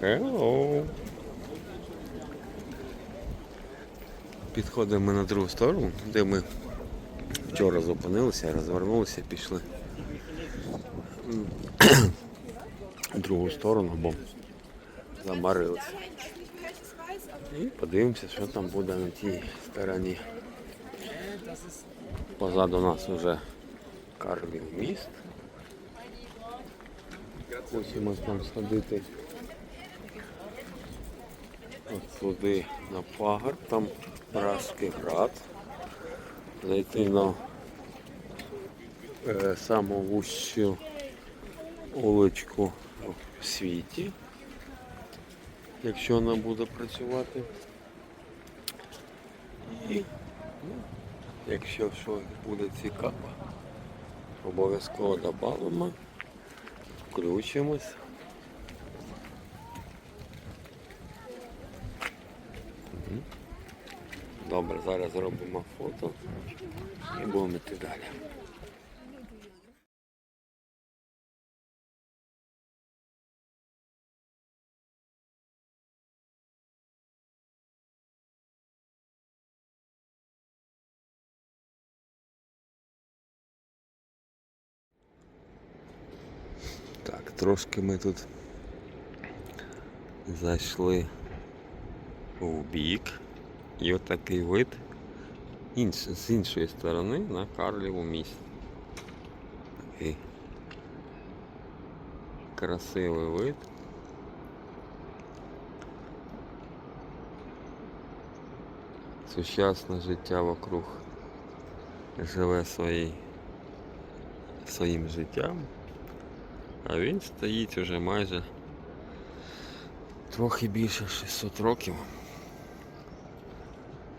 Hello. Підходимо на другу сторону, де ми вчора зупинилися, розвернулися, пішли в другу сторону, бо замарилися. І подивимося, що там буде на тій стороні. Позаду нас вже Карлів міст. Хочемо там сходити. От туди на пагорб, там Пражський град. Зайти на е, саму вущу вуличку в світі, якщо вона буде працювати. І ну, якщо щось буде цікаво, обов'язково додамо, включимось. Добре, зараз зробимо фото і будемо йти далі. Так, трошки ми тут зайшли в бік. І отакий вид інш, з іншої сторони на Карліву міст. Такий красивий вид. Сучасне життя вокруг живе свої, своїм життям, а він стоїть уже майже трохи більше 600 років.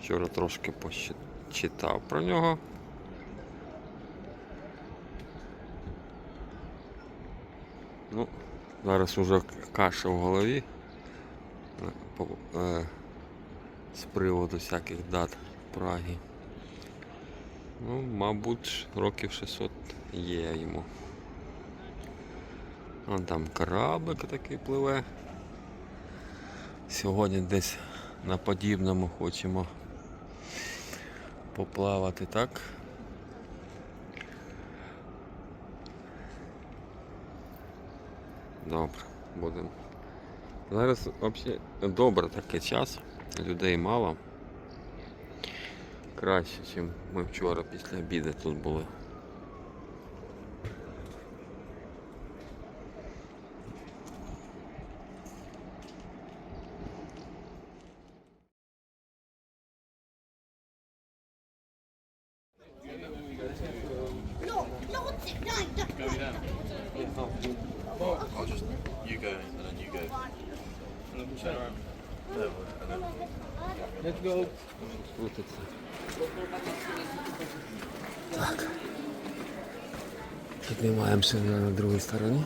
Вчора трошки почитав про нього. Ну, зараз уже каша в голові е, з приводу всяких дат Праги. Ну, мабуть, років 600 є йому. Вон там кораблик такий пливе. Сьогодні десь на подібному хочемо поплавати так. Добре, будемо. Зараз взагалі добре такий час, людей мало. Краще, ніж ми вчора після обіду тут були. I'll just you go and then you go. And then we'll turn around. No, and then Let's go. Крутиться. Так. Піднімаємося на другій стороні.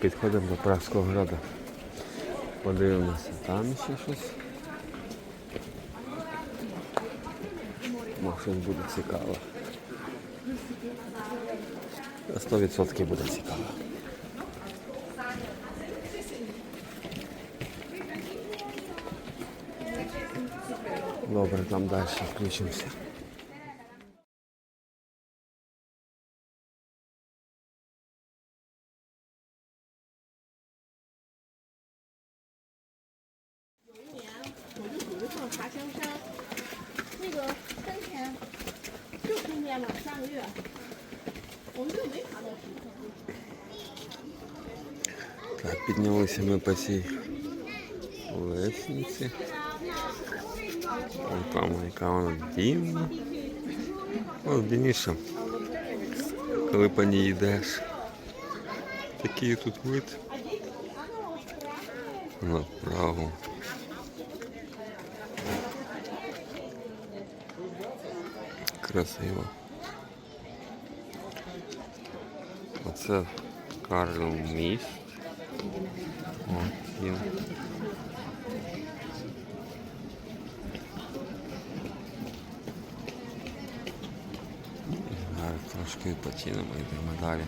Підходимо до Пражського града. Подивимося, там ще щось. Може буде цікаво. 100% буде цікаво. Добре, там далі включимося. Ми по цій лестниці. Вон там яка вона дивна. О, дивніше, коли по ній йдеш. Такий тут вид. Направо. Красиво. Оце Карлов міст він. Трошки потінемо і йдемо далі.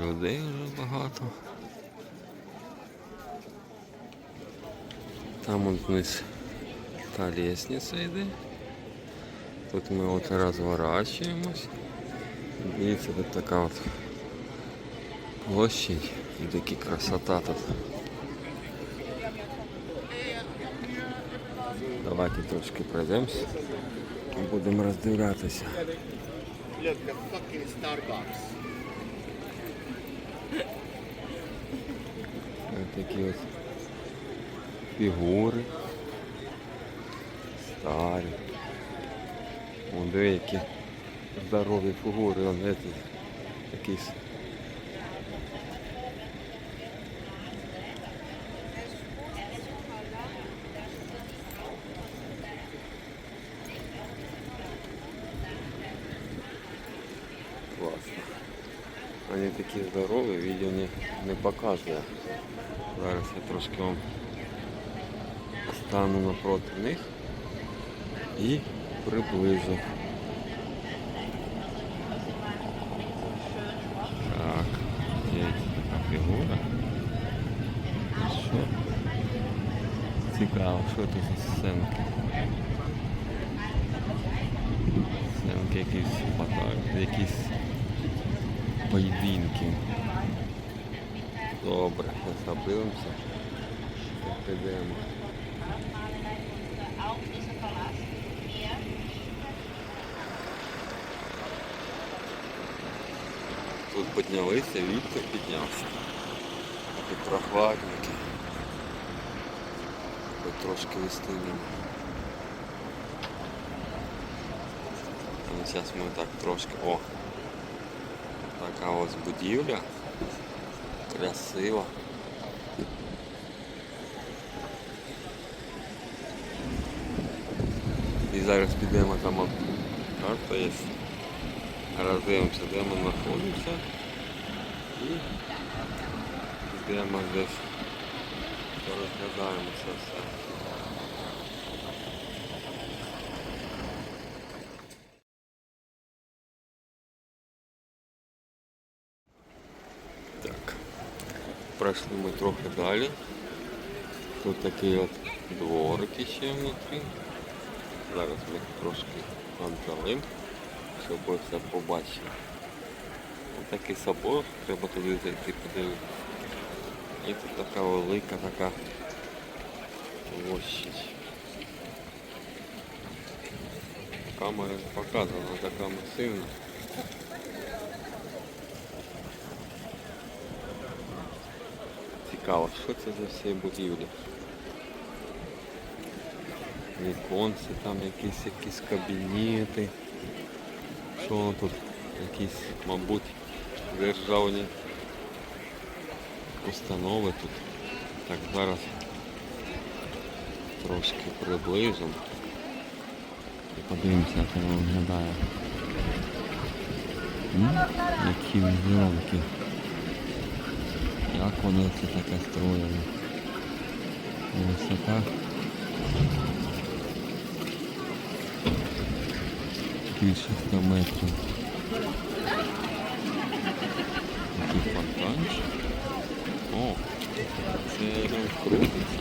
Людей вже багато. Там он вниз та лестниця йде. Тут ми от розворачуємось. Дивіться, тут така от площадь і такі красота тут. Давайте трошки пройдемось будемо роздивлятися. Ось такі от фігури. Старі. Вон диви, які здорові фігури, он эти, якісь. Класно. Вони такі здорові, відео не, не показує. Зараз я трошки вам стану напроти них і приближу. Так, є така фігура. Що? Цікаво, що це за сценки? Сценки якісь баталії, якісь поєдинки. Добре, подивимося. Підемо. Тут піднялися, вітер піднявся. Тут прохладненько. Тут трошки весни. Ну, зараз ми так трошки. О! Така ось будівля. Красиво. І зараз підемо там карта є. Роздивимося, де ми знаходимося. І підемо десь розглядаємо все. Так. Пройшли ми трохи далі. Тут такий от дворик ще внутрі. Зараз ми трошки віддалим, щоб все побачили. Такий собор, треба туди зайти подивитися. І тут така велика така площадь. Камера показана, така масивна. Цікаво, що це за всі будівлі? Віконці, там якісь якісь кабінети. Що воно тут? Якісь, мабуть, державні установи тут. Так, зараз трошки приближимо. І подивимося, як воно виглядає. Які візерунки. Як вони це таке строїли? Висота. Більше 100 метрів. Фонтанчик. О, це крутиться.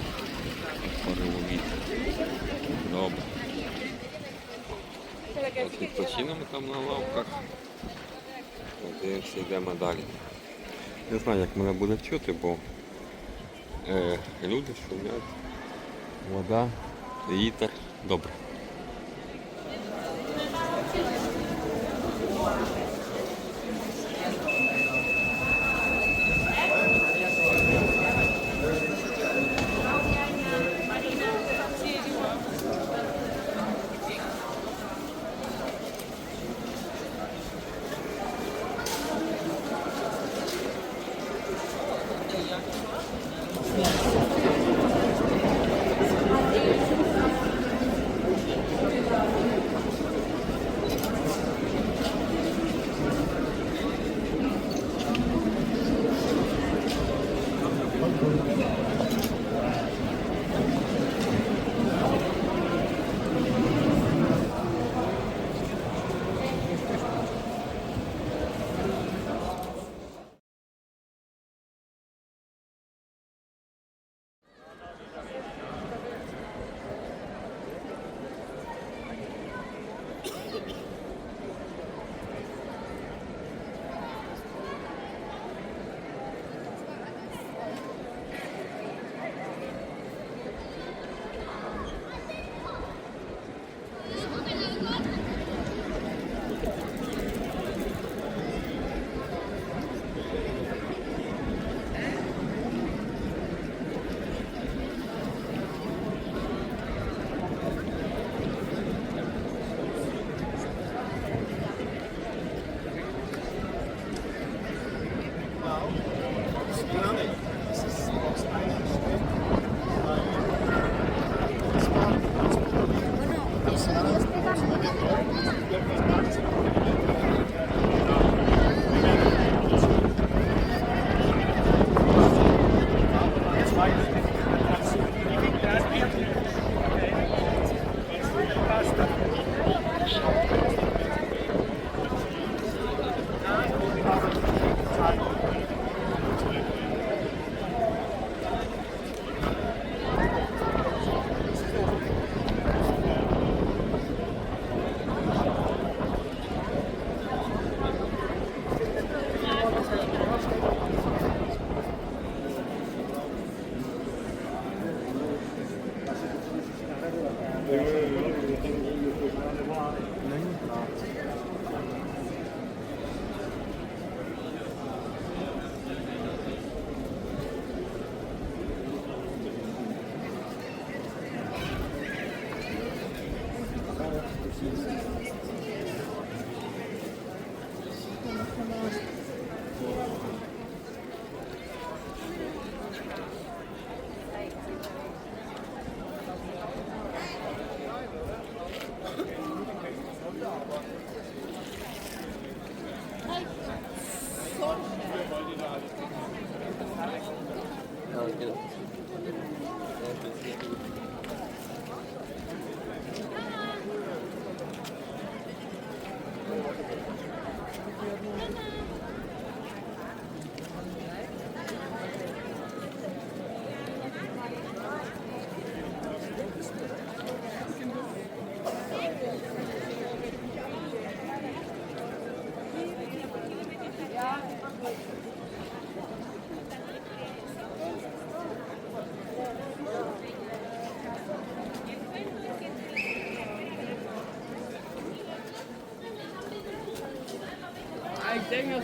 Пориву. Добре. От відпочинемо там на лавках. Подивимося, йдемо далі. Не знаю, як мене буде чути, бо е, люди шумять, вода, вітер. Добре.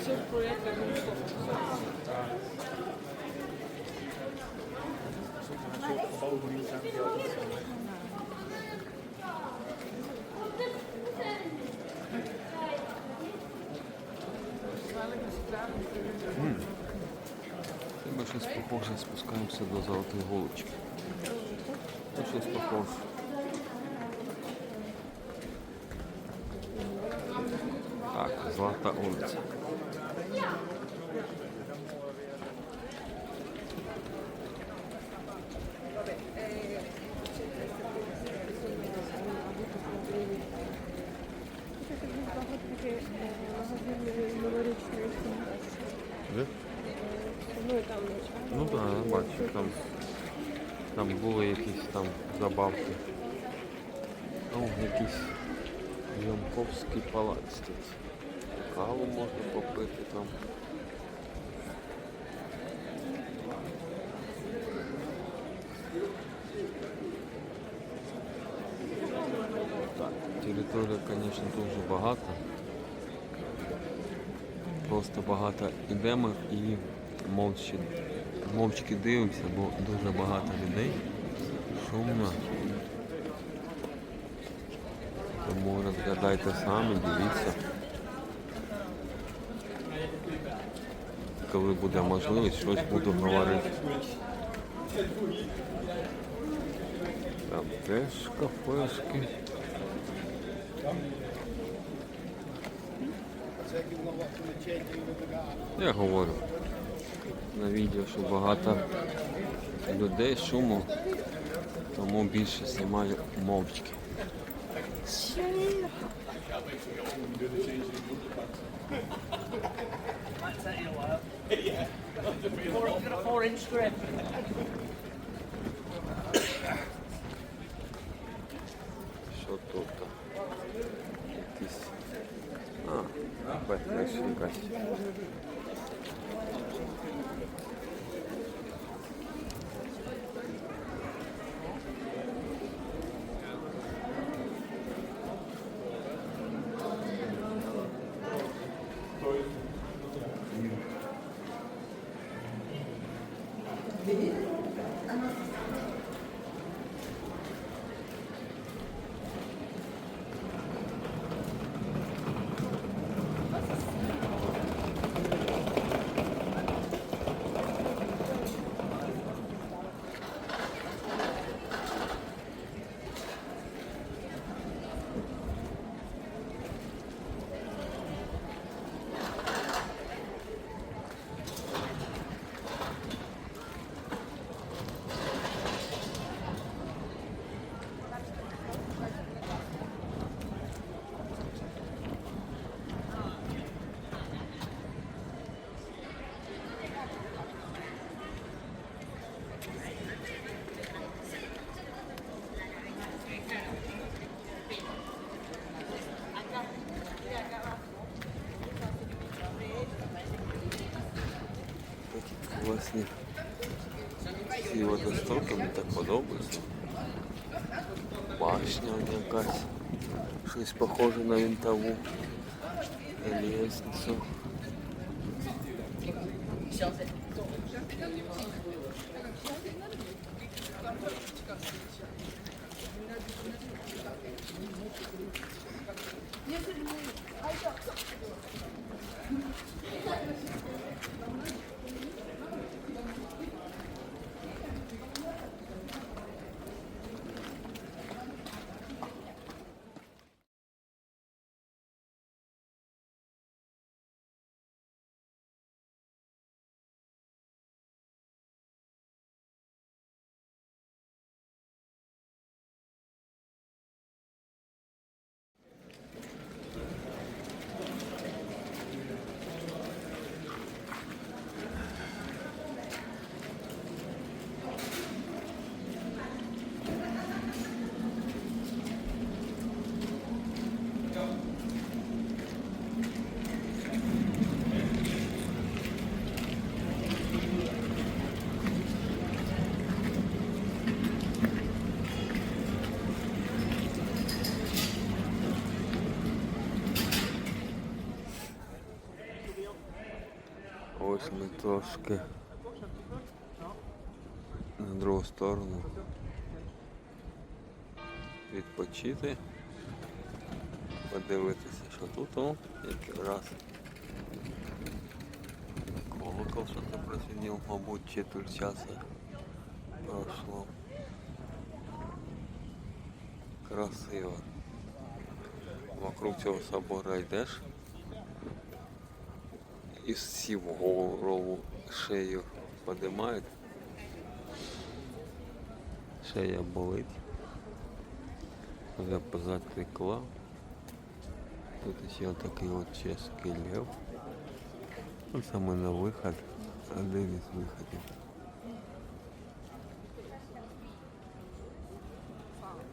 Moet stoppen. Хіба щось похоже, спускаємося до золотої. Тут щось похоже. Золота вулиця. Де? Ну я бачу, там, там були якісь там забавки. О, якийсь Ямковський палац тут. Каву можна попити там. Територія, звісно, дуже багата. Просто багато ідемо і мовчки, мовчки дивимося, бо дуже багато людей. Шумно. Тому розглядайте самі, дивіться. Коли буде можливість, щось буду говорити. Там теж кафешки. Я говорю на відео, що багато людей, шуму, тому більше знімаю мовчки. Four inch strip. Що тут? Якісь. А, бетмеш якась. класні. Ці водостоки мені так подобаються. Башня якась. Щось похоже на винтову. На лісницю. Если. Трошки на другу сторону. Відпочити. Подивитися, що тут о, якраз. Колокол що-то просидів, мабуть, четверть часа пройшло. Красиво. Вокруг цього собора йдеш. І всі в голову шею подимають. Шея болить. Вже позатекла. Тут ще такий от чеський лев. Ну, саме на виход. Один із виходів.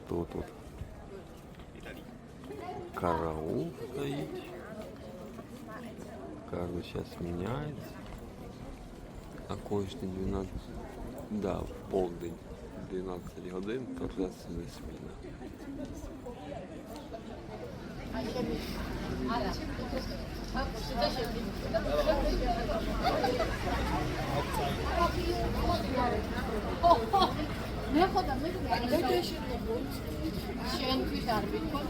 Тут тут караул стоїть. Карла сейчас меняется. А кожні 12 да, в полдень 12 годин торжественна зміна. Ne kadar ne kadar? Ne kadar? Şen güzel bir konu.